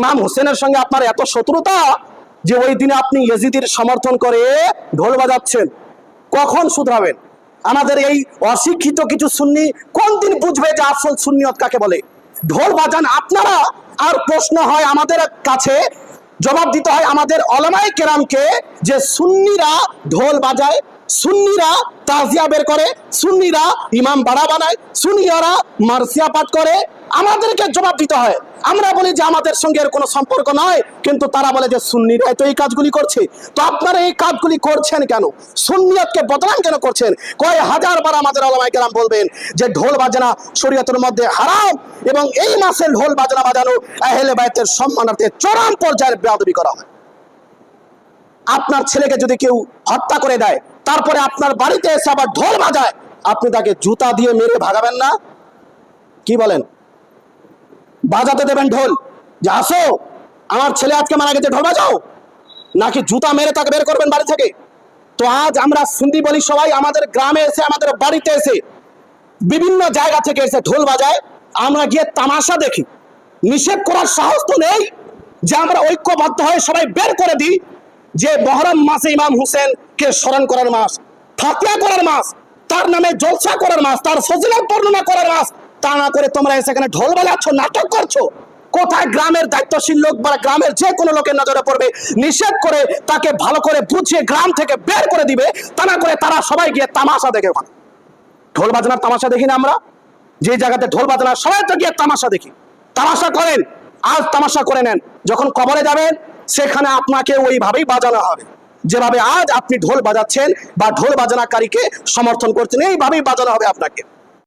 ইমাম হোসেনের সঙ্গে আপনার এত শত্রুতা যে ওই দিনে আপনি ইয়েজিদির সমর্থন করে ঢোল বাজাচ্ছেন। কখন শুধরাবেন? আমাদের এই অশিক্ষিত কিছু সুন্নি কোন দিন বুঝবে যে আসল সুন্নিয়ত কাকে বলে? ঢোল বাজান আপনারা আর প্রশ্ন হয় আমাদের কাছে, জবাব দিতে হয় আমাদের অলামাই কেরামকে যে সুন্নিরা ঢোল বাজায়, সুন্নিরা তাজিয়া বের করে, সুন্নিরা ইমাম বাড়া বানায়, সুন্নিয়ারা মার্সিয়া পাঠ করে আমাদেরকে জবাব দিতে হয়। আমরা বলি যে আমাদের সঙ্গে এর কোনো সম্পর্ক নয় কিন্তু তারা বলে যে সুন্নিরা তো এই কাজগুলি করছে। তো আপনারা এই কাজগুলি করছেন কেন? সুন্নিয়তকে বদনাম কেন করছেন? কয় হাজার বার আমাদের আলমাই কেরাম বলবেন যে ঢোল বাজনা শরীয়তের মধ্যে হারাম এবং এই মাসে ঢোল বাজনা বাজানো আহলে বাইতের সম্মানার্থে চরম পর্যায়ের বেয়াদবি করা হয়। আপনার ছেলেকে যদি কেউ হত্যা করে দেয়, তারপরে আপনার বাড়িতে এসে আবার ঢোল বাজায়, আপনি তাকে জুতা দিয়ে মেরে ভাগাবেন না? কি বলেন? বাজাতে দেবেন ঢোল। যে আসো, আমার ছেলে আজকে মারা গেছে, ঢোল বাজাও। নাকি জুতা মেরে তাকে বের করবেন বাড়ি থেকে? তো আজ আমরা শুনতে বলি সবাই, আমাদের গ্রামে এসে, আমাদের বাড়িতে এসে, বিভিন্ন জায়গা থেকে এসে ঢোল বাজায়। আমরা গিয়ে তামাশা দেখি। নিষেধ করার সাহস তো নেই যে আমরা ঐক্যবদ্ধ হয়ে সবাই বের করে দিই, যে মহরম মাসে ইমাম হুসেনকে স্মরণ করার মাস, ফাতিয়া করার মাস, তার নামে জলসা করার মাস, তার ফজিলত বর্ণনা করার মাস তা না করে তোমরা এসে এখানে ঢোল বাজাচ্ছ, নাটক করছ। কোথায় গ্রামের দায়িত্বশীল লোক বা গ্রামের যে কোনো লোকের নজরে পড়বে, নিষেধ করে তাকে ভালো করে বুঝিয়ে গ্রাম থেকে বের করে দিবে, তা না করে তারা সবাই গিয়ে তামাশা দেখে ওখানে। ঢোল বাজনার তামাশা দেখি না আমরা? যে জায়গাতে ঢোল বাজনা সবাই তো গিয়ে তামাশা দেখি। তামাশা করেন, আজ তামাশা করে নেন। যখন কবরে যাবেন, সেখানে আপনাকে ওইভাবেই বাজানো হবে। যেভাবে আজ আপনি ঢোল বাজাচ্ছেন বা ঢোল বাজানাকারীকে সমর্থন করছেন, এইভাবেই বাজানো হবে আপনাকে।